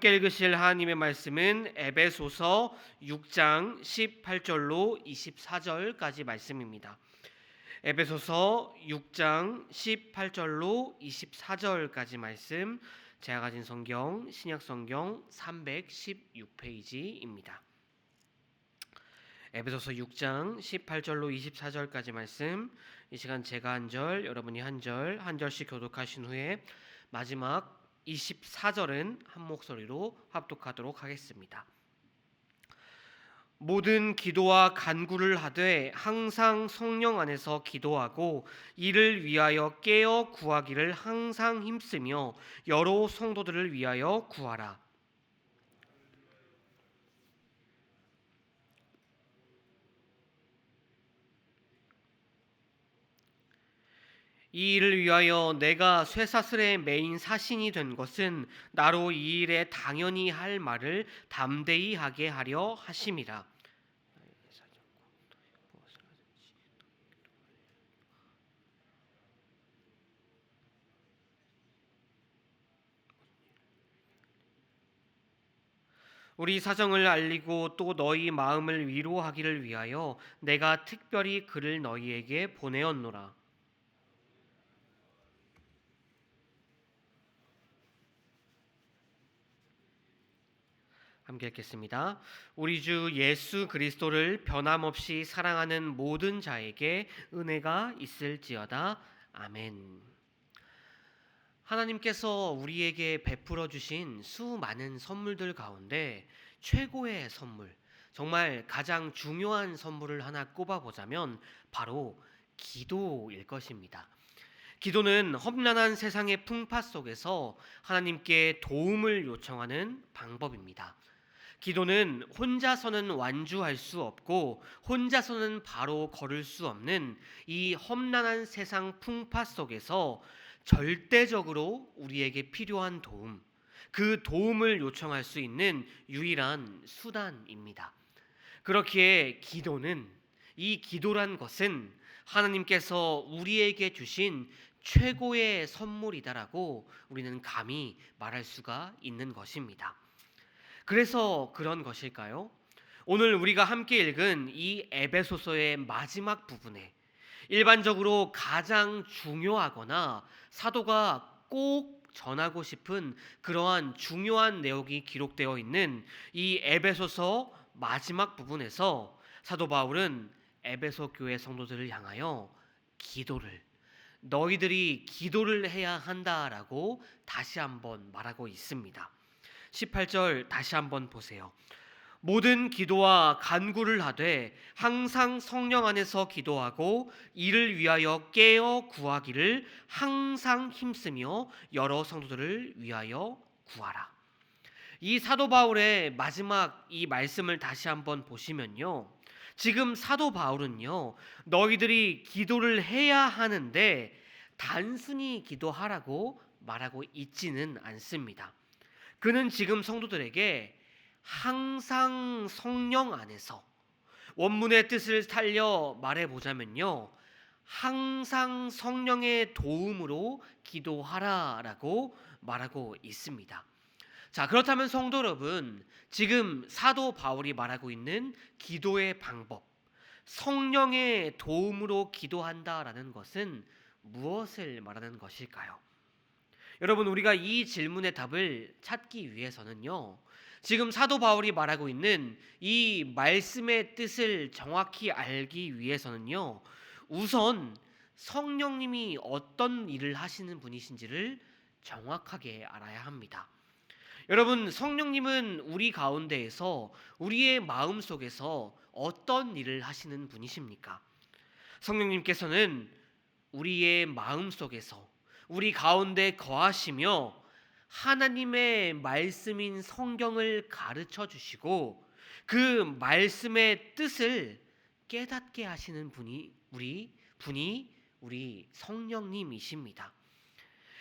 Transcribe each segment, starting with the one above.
함께 읽으실 하나님의 말씀은 에베소서 6장 18절로 24절까지 말씀입니다. 에베소서 6장 18절로 24절까지 말씀 제가 가진 성경 신약 성경 316페이지입니다. 에베소서 6장 18절로 24절까지 말씀 이 시간 제가 한 절 여러분이 한 절 한 절씩 교독하신 후에 마지막 24절은 한 목소리로 합독하도록 하겠습니다. 모든 기도와 간구를 하되 항상 성령 안에서 기도하고 이를 위하여 깨어 구하기를 항상 힘쓰며 여러 성도들을 위하여 구하라. 이 일을 위하여 내가 쇠사슬의 메인 사신이 된 것은 나로 이 일에 당연히 할 말을 담대히 하게 하려 하심이라. 우리 사정을 알리고 또 너희 마음을 위로하기를 위하여 내가 특별히 그를 너희에게 보내었노라. 함께 읽겠습니다. 우리 주 예수 그리스도를 변함없이 사랑하는 모든 자에게 은혜가 있을지어다. 아멘. 하나님께서 우리에게 베풀어 주신 수많은 선물들 가운데 최고의 선물, 정말 가장 중요한 선물을 하나 꼽아 보자면 바로 기도일 것입니다. 기도는 험난한 세상의 풍파 속에서 하나님께 도움을 요청하는 방법입니다. 기도는 혼자서는 완주할 수 없고 혼자서는 바로 걸을 수 없는 이 험난한 세상 풍파 속에서 절대적으로 우리에게 필요한 도움, 그 도움을 요청할 수 있는 유일한 수단입니다. 그렇기에 기도는 이 기도란 것은 하나님께서 우리에게 주신 최고의 선물이다라고 우리는 감히 말할 수가 있는 것입니다. 그래서 그런 것일까요? 오늘 우리가 함께 읽은 이 에베소서의 마지막 부분에 일반적으로 가장 중요하거나 사도가 꼭 전하고 싶은 그러한 중요한 내용이 기록되어 있는 이 에베소서 마지막 부분에서 사도 바울은 에베소 교회 성도들을 향하여 기도를 너희들이 기도를 해야 한다라고 다시 한번 말하고 있습니다. 18절 다시 한번 보세요. 모든 기도와 간구를 하되 항상 성령 안에서 기도하고 이를 위하여 깨어 구하기를 항상 힘쓰며 여러 성도들을 위하여 구하라. 이 사도 바울의 마지막 이 말씀을 다시 한번 보시면요. 지금 사도 바울은요. 너희들이 기도를 해야 하는데 단순히 기도하라고 말하고 있지는 않습니다. 그는 지금 성도들에게 항상 성령 안에서 원문의 뜻을 살려 말해 보자면요. 항상 성령의 도움으로 기도하라라고 말하고 있습니다. 자, 그렇다면 성도 여러분, 지금 사도 바울이 말하고 있는 기도의 방법, 성령의 도움으로 기도한다라는 것은 무엇을 말하는 것일까요? 여러분 우리가 이 질문의 답을 찾기 위해서는요. 지금 사도 바울이 말하고 있는 이 말씀의 뜻을 정확히 알기 위해서는요. 우선 성령님이 어떤 일을 하시는 분이신지를 정확하게 알아야 합니다. 여러분, 성령님은 우리 가운데에서 우리의 마음 속에서 어떤 일을 하시는 분이십니까? 성령님께서는 우리의 마음 속에서 우리 가운데 거하시며 하나님의 말씀인 성경을 가르쳐 주시고 그 말씀의 뜻을 깨닫게 하시는 분이 우리 분이 우리 성령님이십니다.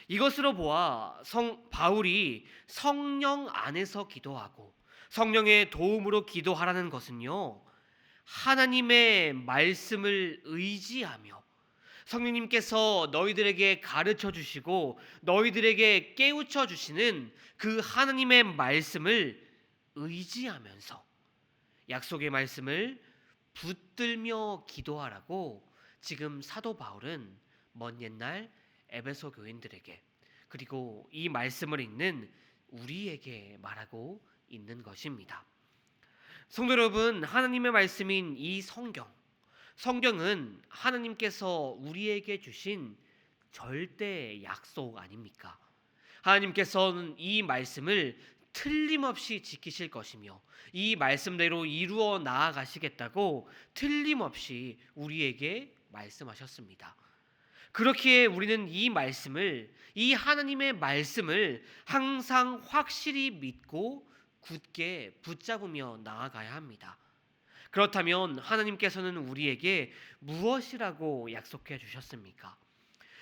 이것으로 보아 성 바울이 성령 안에서 기도하고 성령의 도움으로 기도하라는 것은요. 하나님의 말씀을 의지하며 성령님께서 너희들에게 가르쳐 주시고 너희들에게 깨우쳐 주시는 그 하나님의 말씀을 의지하면서 약속의 말씀을 붙들며 기도하라고 지금 사도 바울은 먼 옛날 에베소 교인들에게 그리고 이 말씀을 읽는 우리에게 말하고 있는 것입니다. 성도 여러분, 하나님의 말씀인 이 성경, 성경은 하나님께서 우리에게 주신 절대 약속 아닙니까? 하나님께서는 이 말씀을 틀림없이 지키실 것이며 이 말씀대로 이루어 나아가시겠다고 틀림없이 우리에게 말씀하셨습니다. 그렇기에 우리는 이 말씀을 이 하나님의 말씀을 항상 확실히 믿고 굳게 붙잡으며 나아가야 합니다. 그렇다면 하나님께서는 우리에게 무엇이라고 약속해 주셨습니까?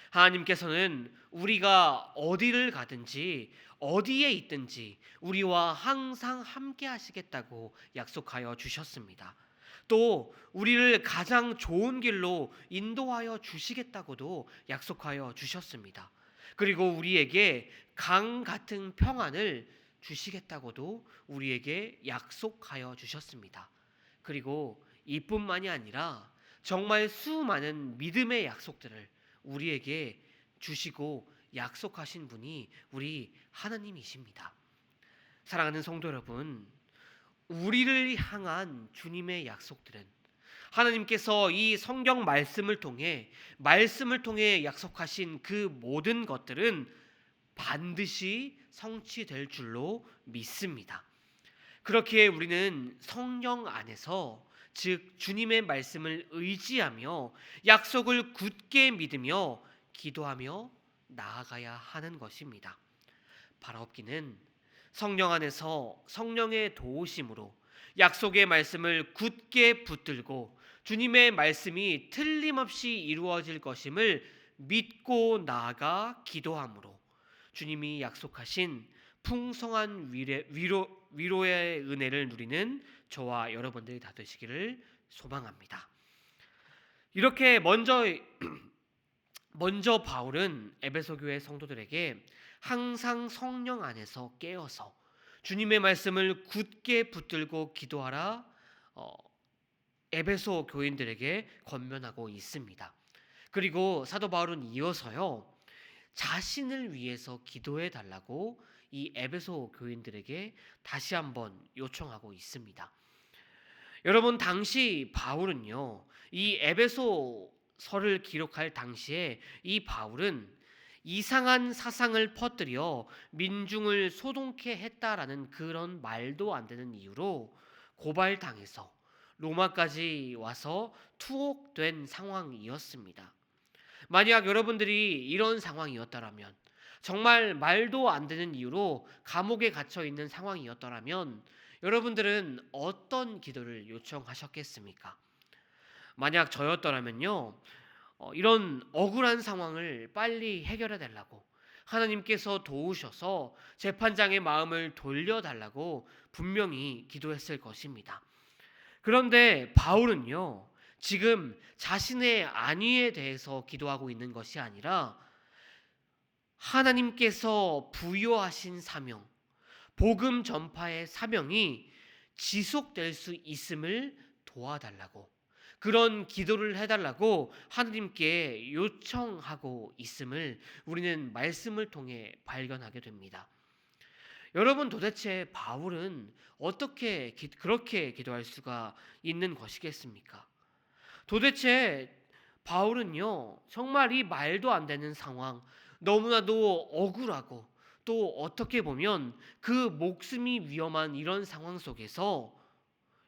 하나님께서는 우리가 어디를 가든지 어디에 있든지 우리와 항상 함께 하시겠다고 약속하여 주셨습니다. 또 우리를 가장 좋은 길로 인도하여 주시겠다고도 약속하여 주셨습니다. 그리고 우리에게 강 같은 평안을 주시겠다고도 우리에게 약속하여 주셨습니다. 그리고 이뿐만이 아니라 정말 수많은 믿음의 약속들을 우리에게 주시고 약속하신 분이 우리 하나님이십니다. 사랑하는 성도 여러분, 우리를 향한 주님의 약속들은 하나님께서 이 성경 말씀을 통해 말씀을 통해 약속하신 그 모든 것들은 반드시 성취될 줄로 믿습니다. 그렇기에 우리는 성령 안에서 즉 주님의 말씀을 의지하며 약속을 굳게 믿으며 기도하며 나아가야 하는 것입니다. 바라옵기는 성령 안에서 성령의 도우심으로 약속의 말씀을 굳게 붙들고 주님의 말씀이 틀림없이 이루어질 것임을 믿고 나아가 기도함으로 주님이 약속하신 풍성한 위로, 위로, 위로의 은혜를 누리는 저와 여러분들이 다 되시기를 소망합니다. 이렇게 먼저 먼저 바울은 에베소 교회 성도들에게 항상 성령 안에서 깨어서 주님의 말씀을 굳게 붙들고 기도하라 어, 에베소 교인들에게 권면하고 있습니다. 그리고 사도 바울은 이어서요 자신을 위해서 기도해 달라고 이 에베소 교인들에게 다시 한번 요청하고 있습니다. 여러분 당시 바울은요 이 에베소 서를 기록할 당시에 이 바울은 이상한 사상을 퍼뜨려 민중을 소동케 했다라는 그런 말도 안 되는 이유로 고발당해서 로마까지 와서 투옥된 상황이었습니다. 만약 여러분들이 이런 상황이었다라면 정말 말도 안 되는 이유로 감옥에 갇혀 있는 상황이었더라면 여러분들은 어떤 기도를 요청하셨겠습니까? 만약 저였더라면요, 어, 이런 억울한 상황을 빨리 해결해 달라고 하나님께서 도우셔서 재판장의 마음을 돌려달라고 분명히 기도했을 것입니다. 그런데 바울은요, 지금 자신의 안위에 대해서 기도하고 있는 것이 아니라 하나님께서 부여하신 사명, 복음 전파의 사명이 지속될 수 있음을 도와달라고 그런 기도를 해달라고 하나님께 요청하고 있음을 우리는 말씀을 통해 발견하게 됩니다. 여러분 도대체 바울은 어떻게 기, 그렇게 기도할 수가 있는 것이겠습니까? 도대체 바울은요 정말 이 말도 안 되는 상황 너무나도 억울하고 또 어떻게 보면 그 목숨이 위험한 이런 상황 속에서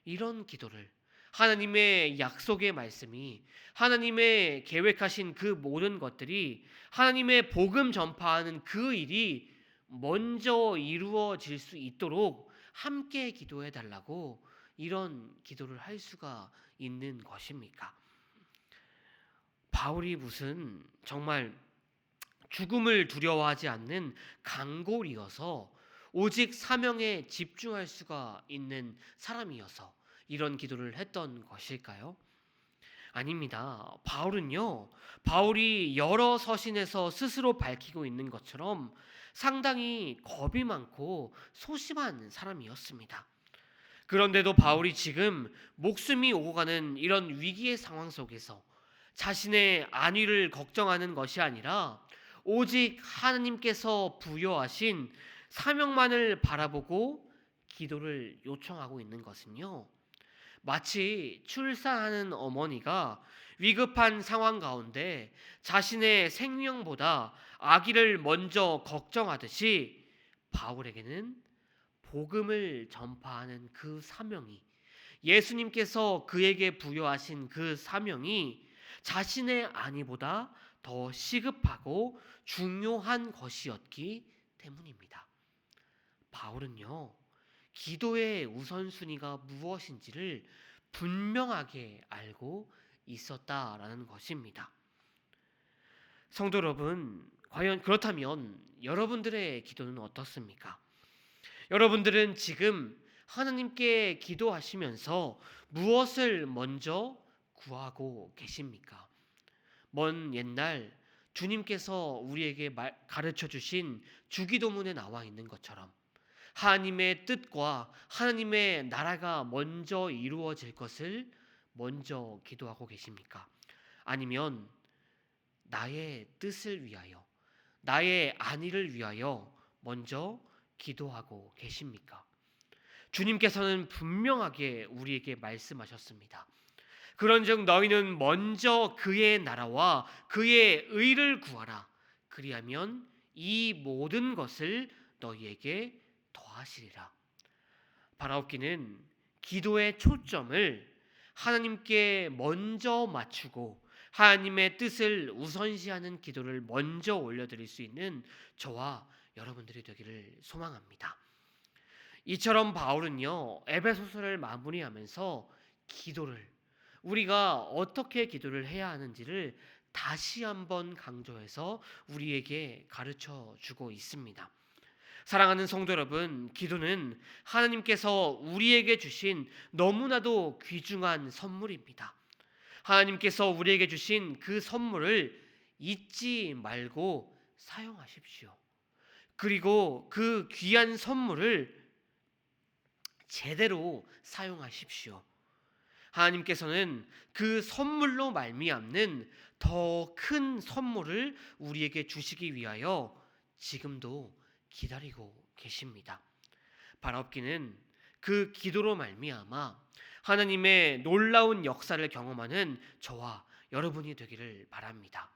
이런 기도를 하나님의 약속의 말씀이 하나님의 계획하신 그 모든 것들이 하나님의 복음 전파하는 그 일이 먼저 이루어질 수 있도록 함께 기도해 달라고 이런 기도를 할 수가 있는 것입니까? 바울이 무슨 정말 죽음을 두려워하지 않는 강골이어서 오직 사명에 집중할 수가 있는 사람이어서 이런 기도를 했던 것일까요? 아닙니다. 바울은요, 바울이 여러 서신에서 스스로 밝히고 있는 것처럼 상당히 겁이 많고 소심한 사람이었습니다. 그런데도 바울이 지금 목숨이 오고 가는 이런 위기의 상황 속에서 자신의 안위를 걱정하는 것이 아니라 오직 하나님께서 부여하신 사명만을 바라보고 기도를 요청하고 있는 것은요. 마치 출산하는 어머니가 위급한 상황 가운데 자신의 생명보다 아기를 먼저 걱정하듯이 바울에게는 복음을 전파하는 그 사명이 예수님께서 그에게 부여하신 그 사명이 자신의 안위보다 더 시급하고 중요한 것이었기 때문입니다. 바울은요, 기도의 우선순위가 무엇인지를 분명하게 알고 있었다라는 것입니다. 성도 여러분, 과연 그렇다면 여러분들의 기도는 어떻습니까? 여러분들은 지금 하나님께 기도하시면서 무엇을 먼저 구하고 계십니까? 먼 옛날 주님께서 우리에게 가르쳐 주신 주기도문에 나와 있는 것처럼 하나님의 뜻과 하나님의 나라가 먼저 이루어질 것을 먼저 기도하고 계십니까? 아니면 나의 뜻을 위하여 나의 안위를 위하여 먼저 기도하고 계십니까? 주님께서는 분명하게 우리에게 말씀하셨습니다. 그런즉 너희는 먼저 그의 나라와 그의 의를 구하라. 그리하면 이 모든 것을 너희에게 더하시리라. 바라옵기는 기도의 초점을 하나님께 먼저 맞추고 하나님의 뜻을 우선시하는 기도를 먼저 올려드릴 수 있는 저와 여러분들이 되기를 소망합니다. 이처럼 바울은요 에베소서를 마무리하면서 기도를 우리가 어떻게 기도를 해야 하는지를 다시 한번 강조해서 우리에게 가르쳐 주고 있습니다. 사랑하는 성도 여러분, 기도는 하나님께서 우리에게 주신 너무나도 귀중한 선물입니다. 하나님께서 우리에게 주신 그 선물을 잊지 말고 사용하십시오. 그리고 그 귀한 선물을 제대로 사용하십시오. 하나님께서는 그 선물로 말미암는 더 큰 선물을 우리에게 주시기 위하여 지금도 기다리고 계십니다. 바라옵기는 그 기도로 말미암아 하나님의 놀라운 역사를 경험하는 저와 여러분이 되기를 바랍니다.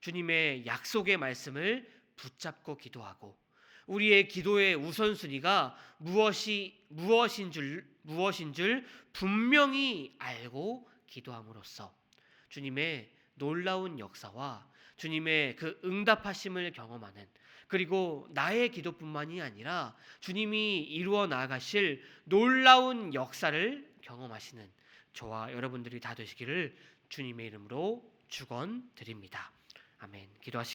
주님의 약속의 말씀을 붙잡고 기도하고 우리의 기도의 우선순위가 무엇이 무엇인 줄 무엇인 줄 분명히 알고 기도함으로써 주님의 놀라운 역사와 주님의 그 응답하심을 경험하는 그리고 나의 기도뿐만이 아니라 주님이 이루어 나가실 놀라운 역사를 경험하시는 저와 여러분들이 다 되시기를 주님의 이름으로 축원드립니다. 아멘. 기도하시